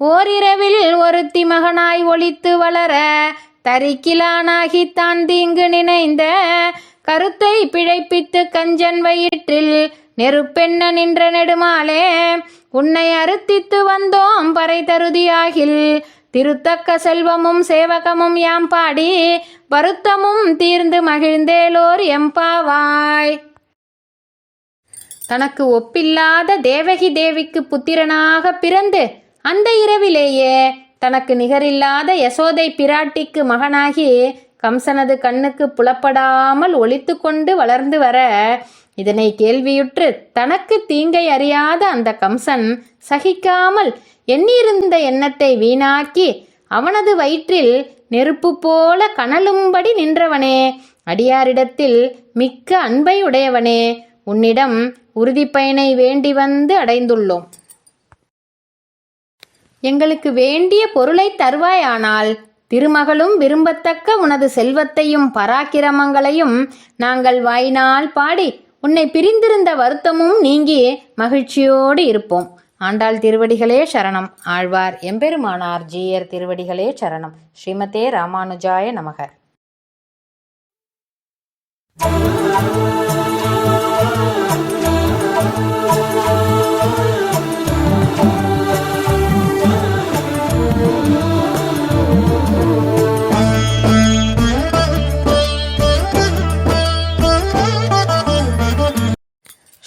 ஓரிரவில் ஒருத்தி மகனாய் ஒளித்து வளர தரிக்கிலானாகி தான் தீங்கு நினைந்த. கருத்தை பிழைப்பித்து கஞ்சன் வயிற்றில் நெருப்பெண்ண நின்ற நெடுமாலே உன்னை அறுத்தித்து வந்தோம் பறை தருதியாகில். திருத்தக்க செல்வமும் சேவகமும் யாம் பாடி வருத்தமும் தீர்ந்து மகிழ்ந்தேலோர் எம்பாவாய் தனக்கு ஒப்பில்லாத தேவகி தேவிக்கு புத்திரனாக பிறந்து அந்த இரவிலேயே தனக்கு நிகரில்லாத யசோதை பிராட்டிக்கு மகனாகி கம்சனது கண்ணுக்கு புலப்படாமல் ஒழித்து கொண்டு வளர்ந்து வர இதனை கேள்வியுற்று தனக்கு தீங்கை அறியாத அந்த கம்சன் சகிக்காமல் எண்ணியிருந்த எண்ணத்தை வீணாக்கி அவனது வயிற்றில் நெருப்பு போல கனலும்படி நின்றவனே அடியாரிடத்தில் மிக்க அன்பை உடையவனே உன்னிடம் உறுதிப்பயனை வேண்டி வந்து அடைந்துள்ளோம். எங்களுக்கு வேண்டிய பொருளை தருவாயானால் திருமகளும் விரும்பத்தக்க உனது செல்வத்தையும் பராக்கிரமங்களையும் நாங்கள் வாயினால் பாடி உன்னை பிரிந்திருந்த வருத்தமும் நீங்கி மகிழ்ச்சியோடு இருப்போம். ஆண்டாள் திருவடிகளே சரணம். ஆழ்வார் எம்பெருமானார் ஜீயர் திருவடிகளே சரணம். ஸ்ரீமதே ராமானுஜாய நமக.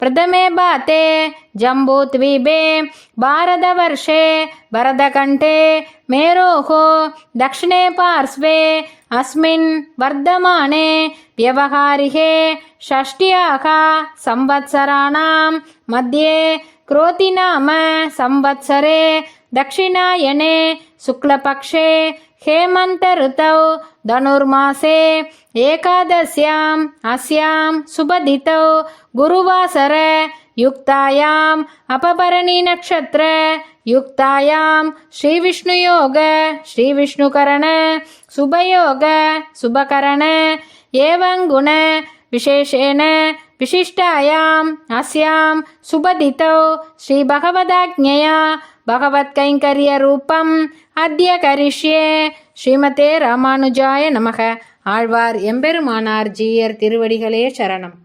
प्रथमे बाते जम्बूद्वीपे भारतवर्षे भरतकण्ठे मेरोः दक्षिणे पार्श्वे अस्मिन् वर्धमाने व्यवहारिके षष्ट्याः संवत्सराणां मध्ये क्रोतिनाम संवत्सरे दक्षिणायने शुक्लपक्षे हेमन्तऋतौ धनुर्मासे एकादश्याम् अस्यां सुबधितौ गुरुवासर युक्तायाम् अपभरणीनक्षत्र युक्तायां श्रीविष्णुयोग श्रीविष्णुकरण शुभयोग शुभकरण एवं गुण विशेषेण विशिष्टायाम् अस्यां सुबधितौ श्रीभगवदाज्ञया பகவத்கைங்கரியரூபம் அத்திய கரிஷ்யே ஸ்ரீமதே ராமானுஜாய நமக. ஆழ்வார் எம்பெருமானார் ஜீயர் திருவடிகளே சரணம்.